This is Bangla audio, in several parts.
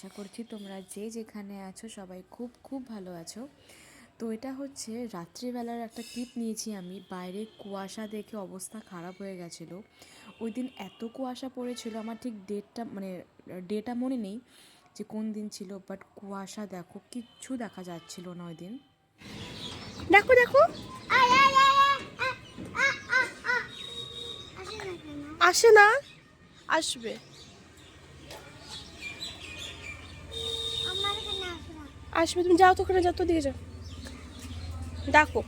আশা করছি তোমরা যে যেখানে আছো সবাই খুব খুব ভালো আছো। তো এটা হচ্ছে রাত্রিবেলার একটা ক্লিপ নিয়েছি আমি। বাইরে কুয়াশা দেখে অবস্থা খারাপ হয়ে গেছিল। ওই দিন এত কুয়াশা পড়েছিল আমার ঠিক ডেটটা মানে ডেটা মনে নেই যে কোন দিন ছিল বাট কুয়াশা দেখো কিচ্ছু দেখা যাচ্ছিল না ওই দিন দেখো। দেখো আসে না আসবে। আসবে তুমি যাও তো ওখানে যাও তো দিকে যাও। ডাকো।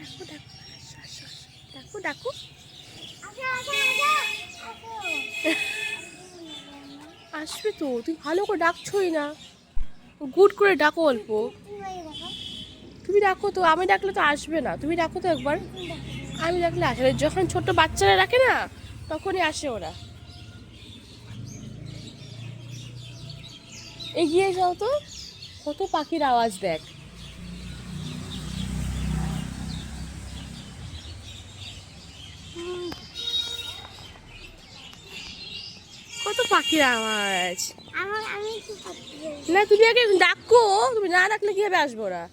ডাকো ডাকো। ডাকো আসো, আসো, আসো। ডাকো ডাকো আসবে তো তুমি ভালো করে ডাকছোই না। গুড করে ডাকো অল্প। তুমি ডাকো তো আমি ডাকলে তো আসবে না। তুমি ডাকো তো একবার। আমি ডাকলে আসবে যখন ছোট বাচ্চারা ডাকে না তখনই আসে ওরা। এগিয়ে যাও তো কত পাখির আওয়াজ দেখ। কত পাখির আওয়াজ। না তুমি আগে ডাকো তুমি না ডাকলে কীভাবে আসব ওরা?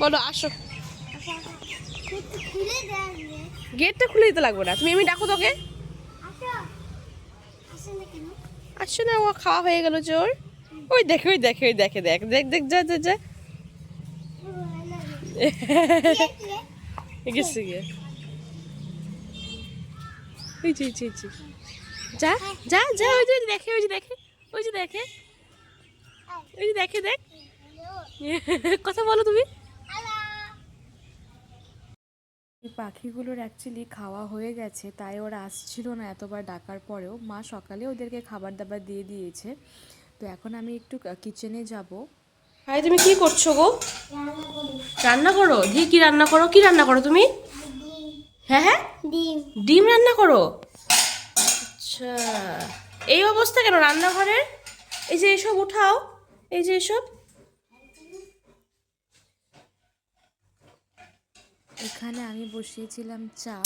বলো আসো। গেটটা খুলে দিতে লাগবে না। তুমি এমনি ডাকো তোকে। আসছো না ও খাওয়া হয়ে গেল জোর। ওই দেখে ওই দেখে ওই দেখে দেখ দেখ দেখ যা যা যা। গেছে গিয়ে। ওই যে যে, যে। যা যা যে ওই যে দেখে ওই যে দেখে ওই যে দেখে। ওই যে দেখে দেখ। কথা বলো তুমি। এই পাখিগুলোর অ্যাকচুয়ালি খাওয়া হয়ে গেছে তাই ওরা আসছিল না এতবার ডাকার পরেও। মা সকালে ওদেরকে খাবার দাবার দিয়ে দিয়েছে। তো এখন আমি একটু কিচেনে যাব। হাই তুমি কি করছ গো? রান্না করো? দিয়ে কি রান্না করো? কি রান্না করো তুমি? হ্যাঁ হ্যাঁ? ডিম। ডিম রান্না করো? আচ্ছা। এই অবস্থা কেন রান্নাঘরের? এই যে এসব উঠাও। এই যে এসব। এখানে আমি বসিয়েছিলাম চা।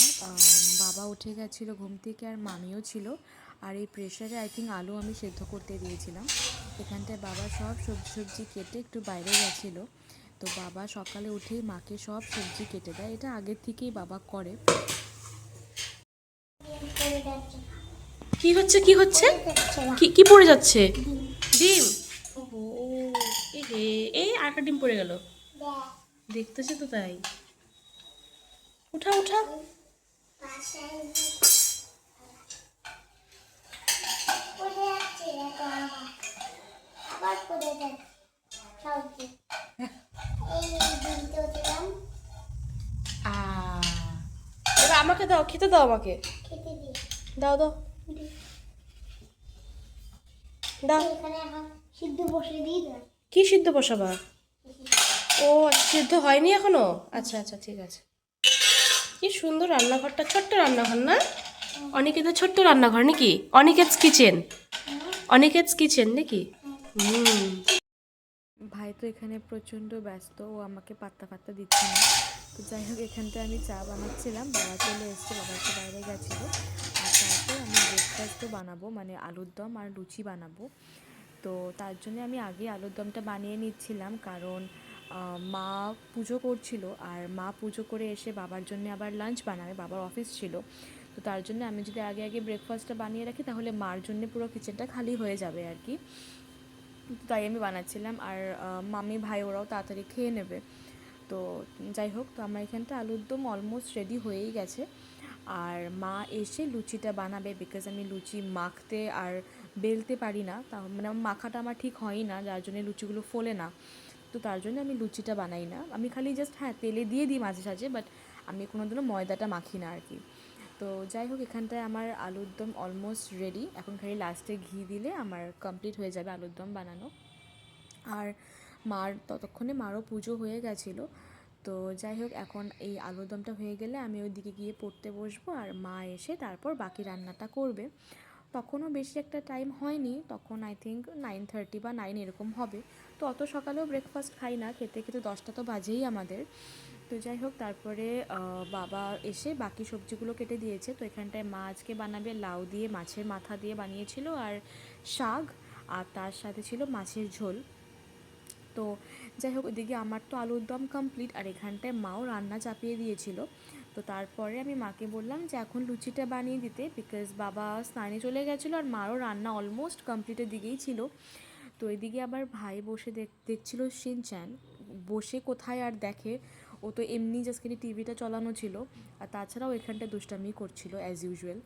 বাবা উঠে গেছিল ঘুম থেকে আর মামিও ছিল। আর এই প্রেশারে আই থিঙ্ক আলু আমি সেদ্ধ করতে দিয়েছিলাম। এখানটায় বাবা সব সবজি সবজি কেটে একটু বাইরে গেছিল। তো বাবা সকালে উঠেই মাকে সব সবজি কেটে দেয়। এটা আগের থেকেই বাবা করে। কি হচ্ছে কি হচ্ছে? কি পড়ে যাচ্ছে? ডিম। হে এই আরেকটা ডিম পড়ে গেল। দেখতেছে তো তাই। উঠা উঠা। এবার আমাকে দাও, খেতে দাও আমাকে। দাও দাও। দাও। সিদ্ধ কি সিদ্ধ বসাবা? ও, সিদ্ধ হয়নি এখনও? আচ্ছা আচ্ছা ঠিক আছে। কি সুন্দর রান্নাঘরটা, ছোট্ট রান্নাঘর না? অনিকেতের ছোট্ট রান্নাঘর নাকি? অনিকেতস কিচেন অনিকেতস কিচেন নাকি? ভাই তো এখানে প্রচণ্ড ব্যস্ত, ও আমাকে পাত্তা পাত্তা দিচ্ছে না। তো যাই হোক, এখানটায় আমি চা বানাচ্ছিলাম, বাবা চলে এসছে, বাবা একটু বাইরে গেছিল। আর তারপর আমি ব্রেকফাস্টও বানাবো মানে আলুর দম আর লুচি বানাবো। তো তার জন্য আমি আগে আলুর দমটা বানিয়ে নিচ্ছিলাম, কারণ মা পুজো করছিল আর মা পুজো করে এসে বাবার জন্য আবার লাঞ্চ বানাবে, বাবার অফিস ছিল। তো তার জন্য আমি যদি আগে আগে ব্রেকফাস্টটা বানিয়ে রাখি তাহলে মার জন্য পুরো কিচেনটা খালি হয়ে যাবে আর কি। তাই আমি বানাচ্ছিলাম আর মামি, ভাই ওরাও তাড়াতাড়ি খেয়ে নেবে। তো যাই হোক, তো আমার এখানটা আলুর দম অলমোস্ট রেডি হয়েই গেছে। আর মা এসে লুচিটা বানাবে বিকজ আমি লুচি মাখতে আর বেলতে পারি না। তা মানে মাখাটা আমার ঠিক হয় না, যার জন্য লুচিগুলো ফোলে না। তো তার জন্য আমি লুচিটা বানাই না। আমি খালি জাস্ট হ্যাঁ তেলে দিয়ে দিই মাঝে সাঝে বাট আমি কোনো দিনও ময়দাটা মাখি না আর কি তো যাই হোক, এখানটায় আমার আলুর দম অলমোস্ট রেডি এখন খালি লাস্টে ঘি দিলে আমার কমপ্লিট হয়ে যাবে আলুর দম বানানো। আর মার, ততক্ষণে মারও পুজো হয়ে গেছিল। তো যাই হোক, এখন এই আলুর দমটা হয়ে গেলে আমি ওইদিকে গিয়ে পড়তে বসবো আর মা এসে তারপর বাকি রান্নাটা করবে। তখনও বেশি একটা টাইম হয়নি। তখন আই থিঙ্ক নাইন থার্টি বা নাইন এরকম হবে। তো অত সকালেও ব্রেকফাস্ট খাই না, খেতে খেতে দশটা তো বাজেই আমাদের। তো যাই হোক, তারপরে বাবা এসে বাকি সবজিগুলো কেটে দিয়েছে। তো এখানটায় মা আজকে বানাবে লাউ দিয়ে, মাছের মাথা দিয়ে বানিয়েছিল আর শাক, আর তার সাথে ছিল মাছের ঝোল। তো যাই হোক ওইদিকে আমার তো আলুর দম কমপ্লিট আর এখানটায় মাও রান্না চাপিয়ে দিয়েছিল। তো তারপরে আমি মাকে বললাম যে, এখন লুচিটা বানিয়ে দিতে বিকজ বাবা স্নানে চলে গেছিল আর মারও রান্না অলমোস্ট কমপ্লিটের দিকেই ছিল। তো এদিকে আবার ভাই বসে দেখ, দেখছিল সিনচ্যান, বসে কোথায় আর দেখে, ও তো এমনি জাস্ট টিভিটা চালানো ছিল, আর তাছাড়াও এখানটা দুষ্টামি করছিল অ্যাজ ইউজুয়াল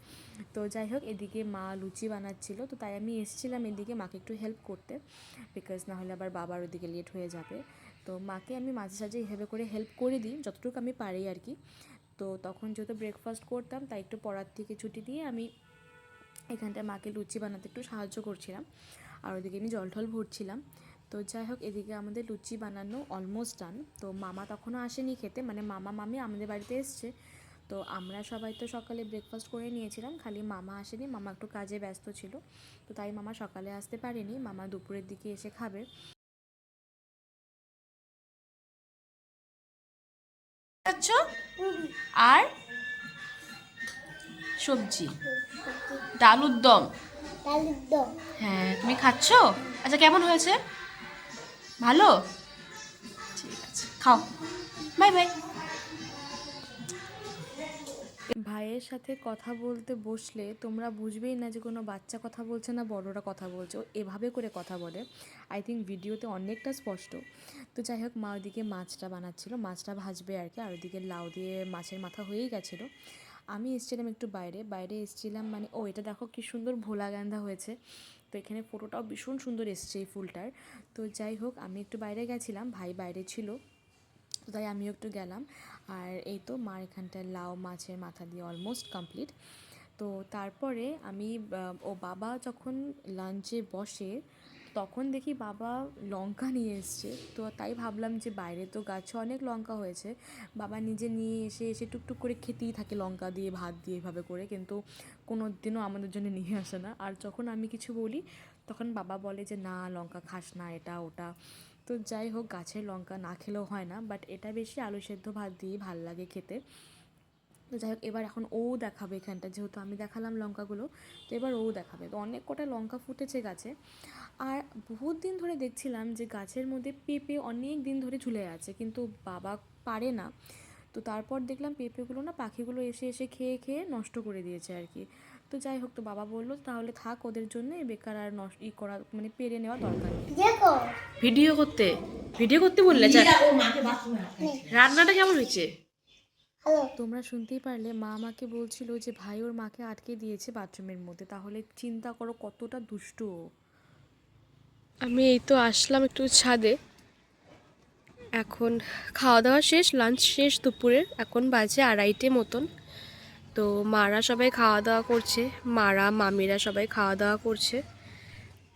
তো যাই হোক, এদিকে মা লুচি বানাচ্ছিল, তো তাই আমি এসেছিলাম এদিকে মাকে একটু হেল্প করতে বিকজ নাহলে আবার বাবার ওদিকে লেট হয়ে যাবে। তো মাকে আমি মাঝে সাঝে এভাবে করে হেল্প করে দিই, যতটুকু আমি পারি আর কি। তো তখন যেহেতু ব্রেকফাস্ট করতাম, তাই একটু পড়ার থেকে ছুটি দিয়ে আমি এখানটায় মাকে লুচি বানাতে একটু সাহায্য করছিলাম। আর ওদিকে আমি জল টল ভরছিলাম। তো যাই হোক, এদিকে আমাদের লুচি বানানো অলমোস্ট ডান তো মামা তখনও আসেনি খেতে মানে মামা, মামি আমাদের বাড়িতে এসছে। তো আমরা সবাই তো সকালে ব্রেকফাস্ট করে নিয়েছিলাম, খালি মামা আসেনি, মামা একটু কাজে ব্যস্ত ছিল। তো তাই মামা সকালে আসতে পারেনি, মামা দুপুরের দিকে এসে খাবে। আর? সবজি? ডালুর দম আলুর দম হ্যাঁ তুমি খাচ্ছ? আচ্ছা কেমন হয়েছে? ভালো? ঠিক আছে খাও। Bye bye. ভাইয়ের সাথে কথা বলতে বসলে তোমরা বুঝবেই না যে কোনো বাচ্চা কথা বলছে না বড়রা কথা বলছে। ও এভাবে করে কথা বলে। আই থিঙ্ক ভিডিওতে অনেকটা স্পষ্ট। তো যাই হোক মা ওদিকে মাছটা বানাচ্ছিল। মাছটা ভাজবে আর কি আর ওদিকে লাউ দিয়ে মাছের মাথা হয়েই গেছিল। আমি এসেছিলাম একটু বাইরে বাইরে এসেছিলাম মানে ও এটা দেখো কি সুন্দর ভোলা গান্ধা হয়েছে। তো এখানে ফটোটাও ভীষণ সুন্দর এসছে এই ফুলটার। তো যাই হোক, আমি একটু বাইরে গেছিলাম, ভাই বাইরে ছিল, তো তাই আমিও একটু গেলাম। আর এই তো মার এখানটায় লাউ মাছের মাথা দিয়ে অলমোস্ট কমপ্লিট তো তারপরে আমি ও বাবা যখন লাঞ্চে বসে তখন দেখি বাবা লঙ্কা নিয়ে এসছে। তো তাই ভাবলাম যে বাইরে তো গাছে অনেক লঙ্কা হয়েছে। বাবা নিজে নিয়ে এসে এসে টুকটুক করে খেতেই থাকে লঙ্কা দিয়ে, ভাত দিয়ে এভাবে করে। কিন্তু কোনো দিনও আমাদের জন্য নিয়ে আসে না। আর যখন আমি কিছু বলি, তখন বাবা বলে যে, না, লঙ্কা খাস না, এটা, ওটা। তো যাই হোক গাছের লঙ্কা না খেলেও হয় না। বাট এটা বেশি আলু সেদ্ধ ভাত দিয়ে ভালো লাগে খেতে। তো যাই হোক এবার এখন ও দেখাবে এখানটা যেহেতু আমি দেখালাম লঙ্কাগুলো তো এবার ও দেখাবে। তো অনেক কটা লঙ্কা ফুটেছে গাছে আর বহুত দিন ধরে দেখছিলাম যে গাছের মধ্যে পেঁপে অনেক দিন ধরে ঝুলে আছে কিন্তু বাবা পারে না। তো তারপর দেখলাম পেঁপেগুলো না পাখিগুলো এসে এসে খেয়ে খেয়ে নষ্ট করে দিয়েছে আর কি। তো যাই হোক তো বাবা বলল তাহলে থাক ওদের জন্য বেকার আর নষ্ট ই করা মানে পেরে নেওয়া দরকার নেই। দেখো। ভিডিও করতে ভিডিও করতে বললে যা রান্নাটা কেমন হয়েছে? তোমরা শুনতেই পারলে মা আমাকে বলছিল যে ভাই ওর মাকে আটকে দিয়েছে বাথরুমের মধ্যে তাহলে চিন্তা করো কতটা দুষ্টু আমি এই তো আসলাম একটু ছাদে। এখন খাওয়া দাওয়া শেষ লাঞ্চ শেষ দুপুরের এখন বাজে আড়াইটে মতন। তো মারা সবাই খাওয়া দাওয়া করছে মারা মামিরা সবাই খাওয়া দাওয়া করছে।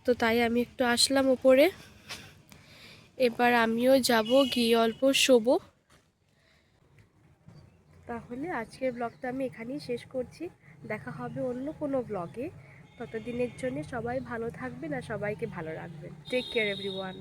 তো তাই আমি একটু আসলাম ওপরে। এবার আমিও যাব গিয়ে অল্প শোবো। তাহলে আজকের ব্লগটা আমি এখানেই শেষ করছি। দেখা হবে অন্য কোনো ব্লগে ততদিনের জন্য সবাই ভালো থাকবেন আর সবাইকে ভালো রাখবেন। Take care everyone